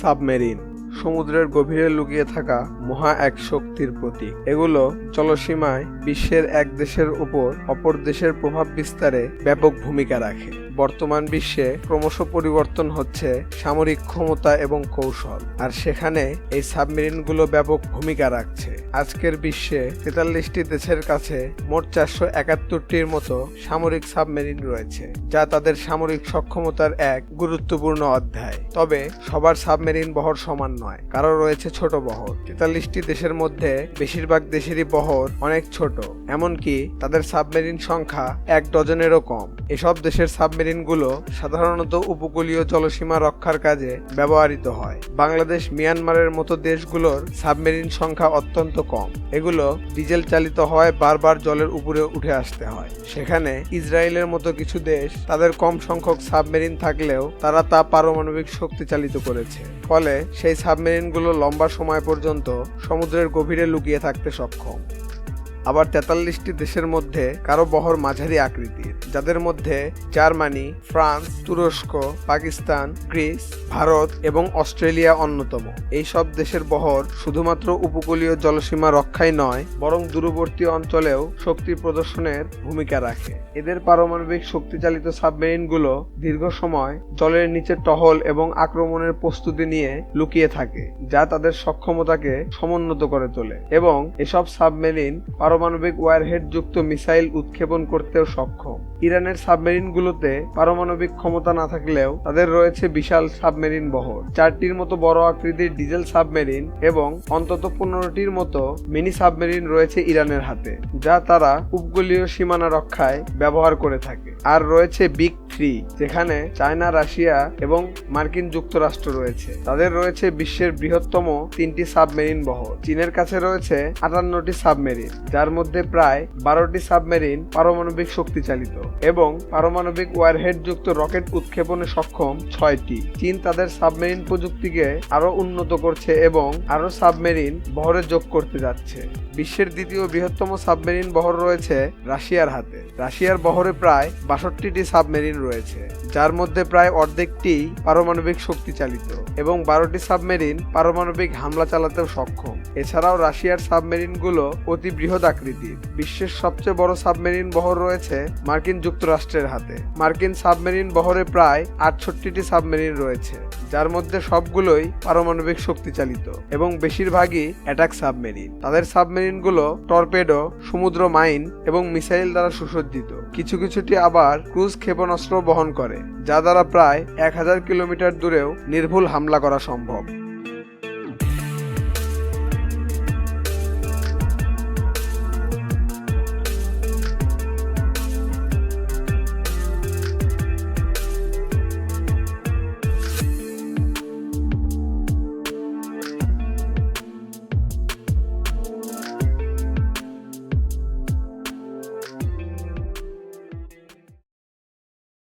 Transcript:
Submarine, সমুদ্রের গভীরে লুকিয়ে থাকা মহা এক শক্তির প্রতীক। এগুলো জলসীমায় বিশ্বের এক দেশের উপর অপর দেশের প্রভাব বিস্তারে ব্যাপক ভূমিকা রাখে। বর্তমান বিশ্বে ক্রমশ পরিবর্তন হচ্ছে সামরিক ক্ষমতা এবং কৌশল। আর সেখানে এই সাবমেরিনগুলো ব্যাপক ভূমিকা রাখছে। আজকের বিশ্বে তেতাল্লিশটি দেশের কাছে মোট চারশো একাত্তরটির মতো সামরিক সাবমেরিন রয়েছে, যা তাদের সামরিক সক্ষমতার এক গুরুত্বপূর্ণ অধ্যায়। তবে সবার সাবমেরিন বহর সমান নয়, কারও রয়েছে ছোট বহর। তেতাল্লিশটি দেশের মধ্যে বেশিরভাগ দেশেরই বহর অনেক ছোট, এমনকি তাদের সাবমেরিন সংখ্যা এক ডজনেরও কম। এসব দেশের সাবমেরিনগুলো সাধারণত উপকূলীয় জলসীমা রক্ষার কাজে ব্যবহৃত হয়। বাংলাদেশ, মিয়ানমারের মতো দেশগুলোর সাবমেরিন সংখ্যা অত্যন্ত কম। এগুলো ডিজেল চালিত হওয়ায় বারবার জলের উপরে উঠে আসতে হয়। সেখানে ইসরায়েলের মতো কিছু দেশ তাদের কম সংখ্যক সাবমেরিন থাকলেও তারা তা পারমাণবিক শক্তি চালিত করেছে। ফলে সেই সাবমেরিনগুলো লম্বা সময় পর্যন্ত সমুদ্রের গভীরে লুকিয়ে থাকতে সক্ষম। আবার তেতাল্লিশটি দেশের মধ্যে কারও বহর মাঝারি আকৃতির যাদের মধ্যে জার্মানি, ফ্রান্স, তুরস্ক, পাকিস্তান, গ্রিস, ভারত এবং অস্ট্রেলিয়া অন্যতম। এই সব দেশের বহর শুধুমাত্র উপকূলীয় জলসীমা রক্ষাই নয়, বরং দূরবর্তী অঞ্চলেও শক্তি প্রদর্শনের ভূমিকা রাখে। এদের পারমাণবিক শক্তিচালিত সাবমেরিনগুলো দীর্ঘ সময় জলের নিচে টহল এবং আক্রমণের প্রস্তুতি নিয়ে লুকিয়ে থাকে, যা তাদের সক্ষমতাকে সমুন্নত করে তোলে এবং এসব সাবমেরিন পারমাণবিক ওয়ারহেড যুক্ত মিসাইল উৎক্ষেপণ করতেও সক্ষম। ইরানের সাবমেরিনগুলোতে পারমাণবিক ক্ষমতা না থাকলেও তাদের রয়েছে বিশাল সাবমেরিন বহর। চারটির মতো বড় আকৃতির ডিজেল সাবমেরিন এবং অন্তত পনেরোটির মতো মিনি সাবমেরিন রয়েছে ইরানের হাতে, যা তারা উপকূলীয় সীমানা রক্ষায় ব্যবহার করে থাকে। আর রয়েছে বিগ থ্রি যেখানে চায়না রাশিয়া এবং মার্কিন যুক্তরাষ্ট্র রয়েছে। তাদের রয়েছে বিশ্বের বৃহত্তম তিনটি সাবমেরিন বহর। চীনের কাছে রয়েছে আটান্নটি সাবমেরিন, যার মধ্যে প্রায় বারোটি সাবমেরিন পারমাণবিক শক্তি চালিত এবং পারমাণবিক ওয়ারহেড যুক্ত রকেট উৎক্ষেপণে সক্ষম ছয়টি। চীন তাদের সাবমেরিন প্রযুক্তিকে আরও উন্নত করছে এবং আরও সাবমেরিন বহরে যোগ করতে যাচ্ছে। বিশ্বের দ্বিতীয় বৃহত্তম সাবমেরিন বহর রয়েছে রাশিয়ার হাতে। রাশিয়ার বহরে প্রায় বাষট্টিটি সাবমেরিন রয়েছে, যার মধ্যে প্রায় অর্ধেকটি পারমাণবিক শক্তি চালিত এবং বারোটি সাবমেরিন পারমাণবিক হামলা চালাতেও সক্ষম। এছাড়াও রাশিয়ার সাবমেরিনগুলো অতি বৃহৎ আকৃতির। বিশ্বের সবচেয়ে বড় সাবমেরিন বহর রয়েছে মার্কিন যুক্তরাষ্ট্রের হাতে। মার্কিন সাবমেরিন বহরে প্রায় আটষট্টিটি সাবমেরিন রয়েছে, যার মধ্যে সবগুলোই পারমাণবিক শক্তি চালিত এবং বেশিরভাগই অ্যাটাক সাবমেরিন। তাদের সাবমেরিনগুলো টর্পেডো, সমুদ্র মাইন এবং মিসাইল দ্বারা সুসজ্জিত। কিছু কিছুটি আবার ক্রুজ ক্ষেপণাস্ত্র বহন করে, যা দ্বারা প্রায় এক হাজার কিলোমিটার দূরেও নির্ভুল হামলা করা সম্ভব।